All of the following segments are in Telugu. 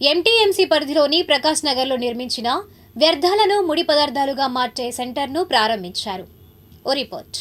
ఎంటీఎంసీ పరిధిలోని ప్రకాష్ నగర్లో నిర్మించిన వ్యర్థాలను ముడి పదార్థాలుగా మార్చే సెంటర్ను ప్రారంభించారు. ఓ రిపోర్ట్.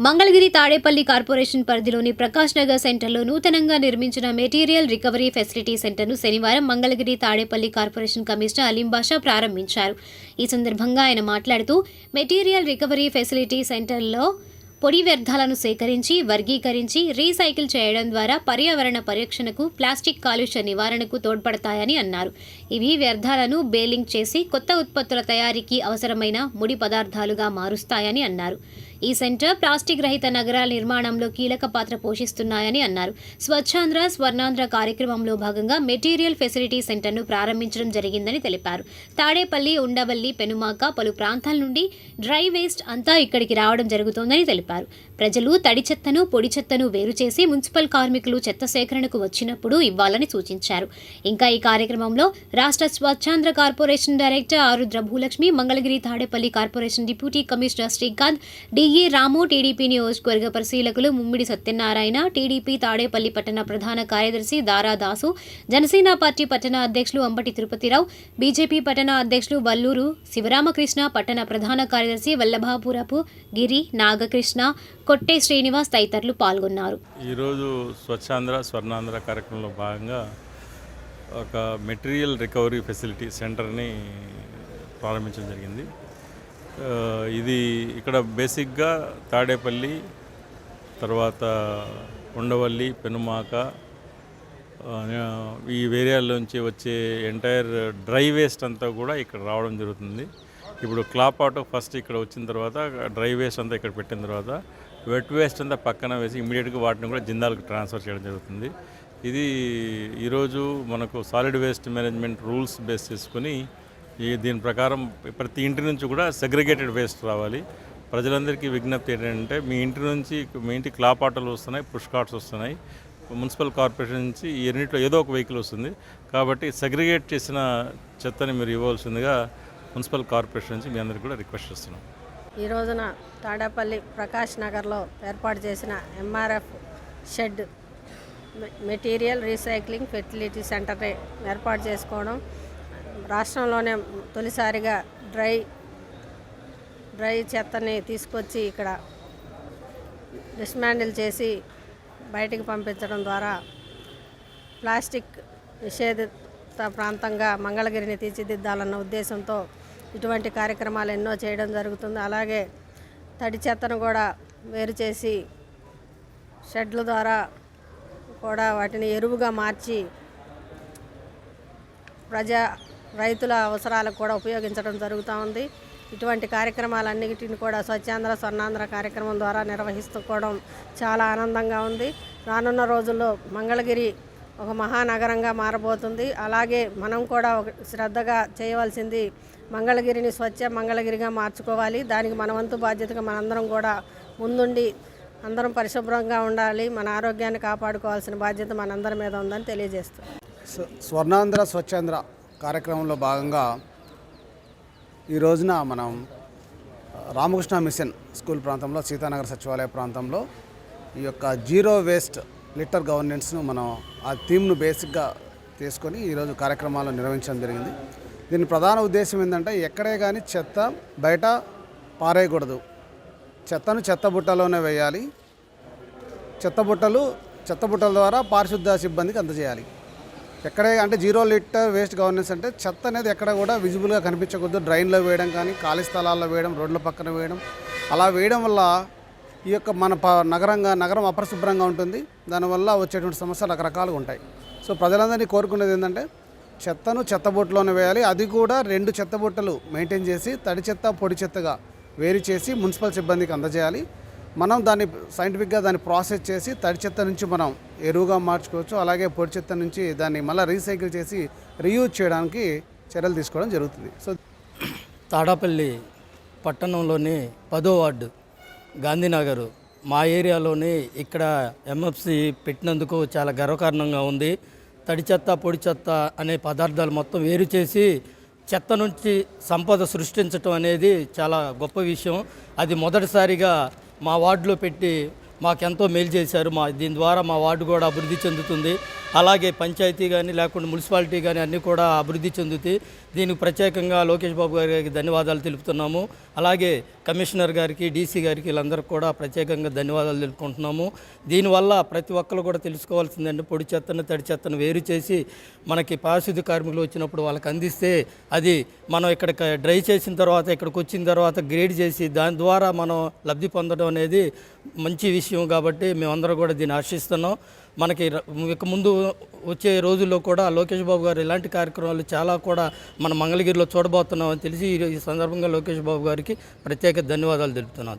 మంగళగిరి తాడేపల్లి కార్పొరేషన్ పరిధిలోని ప్రకాష్ నగర్ సెంటర్లో నూతనంగా నిర్మించిన మెటీరియల్ రికవరీ ఫెసిలిటీ సెంటర్ను శనివారం మంగళగిరి తాడేపల్లి కార్పొరేషన్ కమిషనర్ అలీం బాషా ప్రారంభించారు. ఈ సందర్భంగా ఆయన మాట్లాడుతూ మెటీరియల్ రికవరీ ఫెసిలిటీ సెంటర్లో పొడి వ్యర్థాలను సేకరించి వర్గీకరించి రీసైకిల్ చేయడం ద్వారా పర్యావరణ పరిరక్షణకు ప్లాస్టిక్ కాలుష్య నివారణకు తోడ్పడతాయని అన్నారు. ఇవి వ్యర్థాలను బేలింగ్ చేసి కొత్త ఉత్పత్తుల తయారీకి అవసరమైన ముడి పదార్థాలుగా మారుస్తాయని అన్నారు. ఈ సెంటర్ ప్లాస్టిక్ రహిత నగరాల నిర్మాణంలో కీలక పాత్ర పోషిస్తున్నాయని అన్నారు. స్వచ్ఛాంధ్ర స్వర్ణాంధ్ర కార్యక్రమంలో భాగంగా మెటీరియల్ ఫెసిలిటీ సెంటర్ను ప్రారంభించడం జరిగిందని తెలిపారు. తాడేపల్లి ఉండవల్లి పెనుమాక పలు ప్రాంతాల నుండి డ్రై వేస్ట్ అంతా ఇక్కడికి రావడం జరుగుతోందని తెలిపారు. ప్రజలు తడి చెత్తను పొడి చెత్తను వేరు చేసి మున్సిపల్ కార్మికులు చెత్త సేకరణకు వచ్చినప్పుడు ఇవ్వాలని సూచించారు. ఇంకా ఈ కార్యక్రమంలో రాష్ట్ర Swachhandhra corporation director Arudra Bhulakshmi Mangalagiri Tadepalli corporation deputy commissioner Srikanth DE Ramu TDP నియోజకవర్గ పరిశీలకులు ముమ్మిడి సత్యనారాయణ టీడీపీ తాడేపల్లి పట్టణ ప్రధాన కార్యదర్శి దారా దాసు జనసేన పార్టీ పట్టణ అధ్యక్షులు అంబటి తిరుపతిరావు బీజేపీ పట్టణ అధ్యక్షులు వల్లూరు శివరామకృష్ణ పట్టణ ప్రధాన కార్యదర్శి వల్లభాపురపు గిరి నాగకృష్ణ కొట్టే శ్రీనివాస్ తదితరులు పాల్గొన్నారు. ఈరోజు స్వచ్ఛాంధ్ర స్వర్ణాంధ్ర కార్యక్రమంలో భాగంగా ఒక మెటీరియల్ రికవరీ ఫెసిలిటీ సెంటర్ని ప్రారంభించడం జరిగింది. ఇది ఇక్కడ బేసిక్గా తాడేపల్లి తర్వాత ఉండవల్లి పెనుమాక ఈ ఏరియాలోంచి వచ్చే ఎంటైర్ డ్రై వేస్ట్ అంతా కూడా ఇక్కడ రావడం జరుగుతుంది. ఇప్పుడు క్లాప్ ఆటో ఫస్ట్ ఇక్కడ వచ్చిన తర్వాత డ్రై వేస్ట్ అంతా ఇక్కడ పెట్టిన తర్వాత వెట్ వేస్ట్ అంతా పక్కన వేసి ఇమీడియట్గా వాటిని కూడా జిందాల్కి ట్రాన్స్ఫర్ చేయడం జరుగుతుంది. ఇది ఈరోజు మనకు solid waste management rules base చేసుకుని ఈ దీని ప్రకారం ప్రతి ఇంటి నుంచి కూడా సెగ్రిగేటెడ్ వేస్ట్ రావాలి. ప్రజలందరికీ విజ్ఞప్తి ఏంటంటే మీ ఇంటి నుంచి మీ ఇంటి క్లాప్ ఆటోలు వస్తున్నాయి పుష్ కార్ట్స్ వస్తున్నాయి. మున్సిపల్ కార్పొరేషన్ నుంచి ఈ రెండింటిలో ఏదో ఒక వెహికల్ వస్తుంది. కాబట్టి సెగ్రిగేట్ చేసిన చెత్తని మీరు ఇవ్వాల్సిందిగా మున్సిపల్ కార్పొరేషన్ నుంచి మీ అందరికీ కూడా రిక్వెస్ట్ చేస్తున్నాం. ఈ రోజున తాడేపల్లి ప్రకాష్ నగర్లో ఏర్పాటు చేసిన MRF shed material recycling facility సెంటర్ని ఏర్పాటు చేసుకోవడం రాష్ట్రంలోనే తొలిసారిగా డ్రై డ్రై చెత్తని తీసుకొచ్చి ఇక్కడ డిస్మాండిల్ చేసి బయటికి పంపించడం ద్వారా ప్లాస్టిక్ నిషేధిత ప్రాంతంగా మంగళగిరిని తీర్చిదిద్దాలన్న ఉద్దేశంతో ఇటువంటి కార్యక్రమాలు ఎన్నో చేయడం జరుగుతుంది. అలాగే తడి చెత్తను కూడా వేరు చేసి షెడ్ల ద్వారా కూడా వాటిని ఎరువుగా మార్చి ప్రజా రైతుల అవసరాలకు కూడా ఉపయోగించడం జరుగుతూ ఉంది. ఇటువంటి కార్యక్రమాలన్నిటిని కూడా స్వచ్ఛాంధ్ర స్వర్ణాంధ్ర కార్యక్రమం ద్వారా నిర్వహిస్తుకోవడం చాలా ఆనందంగా ఉంది. రానున్న రోజుల్లో మంగళగిరి ఒక మహానగరంగా మారబోతుంది. అలాగే మనం కూడా ఒక శ్రద్ధగా చేయవలసింది మంగళగిరిని స్వచ్ఛ మంగళగిరిగా మార్చుకోవాలి. దానికి మన వంతు బాధ్యతగా మనందరం కూడా ముందుండి అందరం పరిశుభ్రంగా ఉండాలి. మన ఆరోగ్యాన్ని కాపాడుకోవాల్సిన బాధ్యత మనందరి మీద ఉందని తెలియజేస్తుంది స్వర్ణాంధ్ర స్వచ్ఛాంధ్ర. కార్యక్రమంలో భాగంగా ఈ రోజున మనం రామకృష్ణ మిషన్ స్కూల్ ప్రాంతంలో సీతానగర్ సచివాలయ ప్రాంతంలో ఈ యొక్క జీరో వేస్ట్ లిటర్ గవర్నెన్స్ను మనం ఆ థీమ్ను బేసిక్గా తీసుకొని ఈరోజు కార్యక్రమాలు నిర్వహించడం జరిగింది. దీని ప్రధాన ఉద్దేశం ఏంటంటే ఎక్కడే కానీ చెత్త బయట పారేయకూడదు. చెత్తను చెత్త బుట్టలోనే వేయాలి. చెత్త బుట్టలు చెత్త బుట్టల ద్వారా పారిశుద్ధ సిబ్బందికి అందజేయాలి. ఎక్కడే అంటే జీరో లీటర్ వేస్ట్ గవర్నెన్స్ అంటే చెత్త అనేది ఎక్కడ కూడా విజిబుల్గా కనిపించకూడదు. డ్రైన్లో వేయడం కానీ ఖాళీ స్థలాల్లో వేయడం రోడ్ల పక్కన వేయడం. అలా వేయడం వల్ల ఈ యొక్క మన ప నగరంగా నగరం అపరిశుభ్రంగా ఉంటుంది. దానివల్ల వచ్చేటువంటి సమస్యలు రకరకాలుగా ఉంటాయి. సో ప్రజలందరినీ కోరుకునేది ఏంటంటే చెత్తను చెత్తబుట్టలోనే వేయాలి. అది కూడా రెండు చెత్తబుట్టలు మెయింటైన్ చేసి తడి చెత్త పొడి చెత్తగా వేరు చేసి మున్సిపల్ సిబ్బందికి అందజేయాలి. మనం దాన్ని సైంటిఫిక్గా దాన్ని ప్రాసెస్ చేసి తడి చెత్త నుంచి మనం ఎరువుగా మార్చుకోవచ్చు. అలాగే పొడి చెత్త నుంచి దాన్ని మళ్ళీ రీసైకిల్ చేసి రీయూజ్ చేయడానికి చర్యలు తీసుకోవడం జరుగుతుంది. సో తాడాపల్లి పట్టణంలోని పదో వార్డు గాంధీనగర్ మా ఏరియాలోని ఇక్కడ ఎంఎఫ్సి పెట్టినందుకు చాలా గర్వకారణంగా ఉంది. తడి చెత్త పొడి చెత్త అనే పదార్థాలు మొత్తం వేరు చేసి చెత్త నుంచి సంపద సృష్టించటం అనేది చాలా గొప్ప విషయం. అది మొదటిసారిగా మా వార్డులో పెట్టి మాకెంతో మేలు చేశారు. మా దీని ద్వారా మా వార్డు కూడా అభివృద్ధి చెందుతుంది. అలాగే పంచాయతీ కానీ లేకుంటే మున్సిపాలిటీ కానీ అన్నీ కూడా అభివృద్ధి చెందుతాయి దీనికి ప్రత్యేకంగా లోకేష్ బాబు గారికి ధన్యవాదాలు తెలుపుతున్నాము. అలాగే కమిషనర్ గారికి డీసీ గారికి వీళ్ళందరికీ కూడా ప్రత్యేకంగా ధన్యవాదాలు తెలుపుకుంటున్నాము. దీనివల్ల ప్రతి ఒక్కరు కూడా తెలుసుకోవాల్సిందండి. పొడి చెత్తను తడి చెత్తను వేరు చేసి మనకి పారిశుద్ధ్య కార్మికులు వచ్చినప్పుడు వాళ్ళకి అందిస్తే అది మనం ఇక్కడ డ్రై చేసిన తర్వాత ఇక్కడికి వచ్చిన తర్వాత గ్రేడ్ చేసి దాని ద్వారా మనం లబ్ధి పొందడం అనేది మంచి విషయం. కాబట్టి మేమందరం కూడా దీన్ని ఆశిస్తున్నాం. మనకి ఇక ముందు వచ్చే రోజుల్లో కూడా లోకేష్ బాబు గారు ఇలాంటి కార్యక్రమాలు చాలా కూడా మన మంగళగిరిలో చూడబోతున్నామని తెలిసి ఈ- ఈ సందర్భంగా లోకేష్ బాబు గారికి ప్రత్యేక ధన్యవాదాలు తెలుపుతున్నాను